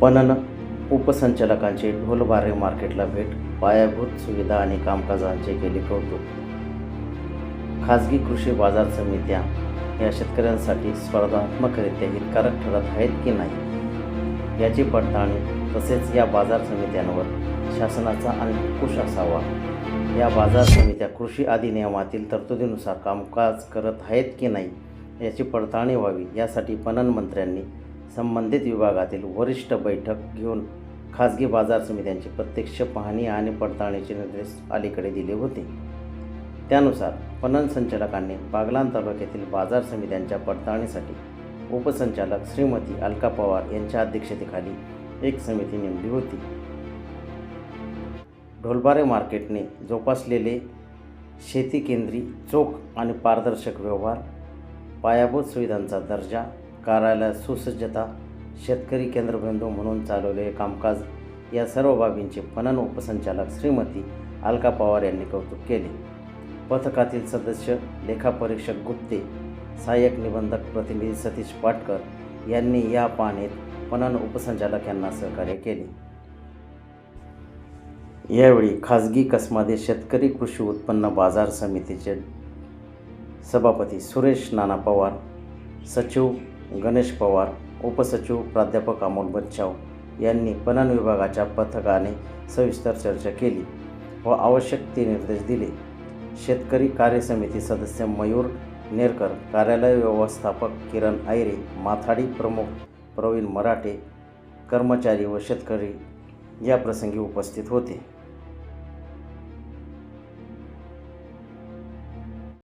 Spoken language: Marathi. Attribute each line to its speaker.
Speaker 1: पणन उपसंचालकांचे ढोलबारे मार्केटला भेट पायाभूत सुविधा आणि कामकाजांचे केले कौतुक. खाजगी कृषी बाजार समित्या या शेतकऱ्यांसाठी स्पर्धात्मकरित्या हितकारक ठरत आहेत की नाही? याची पडताळणी तसेच या बाजार समित्यांवर शासनाचा अंकुश असावा. या बाजार समित्या कृषी अधिनियमातील तरतुदीनुसार कामकाज करत आहेत की नाही याची पडताळणी व्हावी यासाठी पणन मंत्र्यांनी संबंधित विभागातील वरिष्ठ बैठक घेऊन खाजगी बाजार समित्यांची प्रत्यक्ष पाहणी आणि पडताळणीचे निर्देश अलीकडे दिले होते. त्यानुसार पणन संचालकांनी बागलान तालुक्यातील बाजार समित्यांच्या पडताळणीसाठी उपसंचालक श्रीमती अलका पवार यांच्या अध्यक्षतेखाली एक समिती नेमली होती. ढोलबारे मार्केटने जोपासलेले शेती केंद्री चोख आणि पारदर्शक व्यवहार पायाभूत सुविधांचा दर्जा कार्यालयात सुसज्जता शेतकरी केंद्रबिंदू म्हणून चालवलेले कामकाज या सर्व बाबींचे पणन उपसंचालक श्रीमती अलका पवार यांनी कौतुक केले. पथकातील सदस्य लेखापरीक्षक गुप्ते सहाय्यक निबंधक प्रतिनिधी सतीश पाटकर यांनी या पाहणीत पणन उपसंचालक यांना सहकार्य केले. यावेळी खाजगी कसमादे शेतकरी कृषी उत्पन्न बाजार समितीचे सभापती सुरेश नाना पवार सचिव गणेश पवार उपसचिव प्राध्यापक अमोल बच्चाव यांनी पणन विभागाच्या पथकाने सविस्तर चर्चा केली व आवश्यक ते निर्देश दिले. शेतकरी कार्य समिती सदस्य मयूर नेरकर कार्यालय व्यवस्थापक किरण आयरे माथाडी प्रमुख प्रवीण मराठे कर्मचारी व शेतकरी या प्रसंगी उपस्थित होते.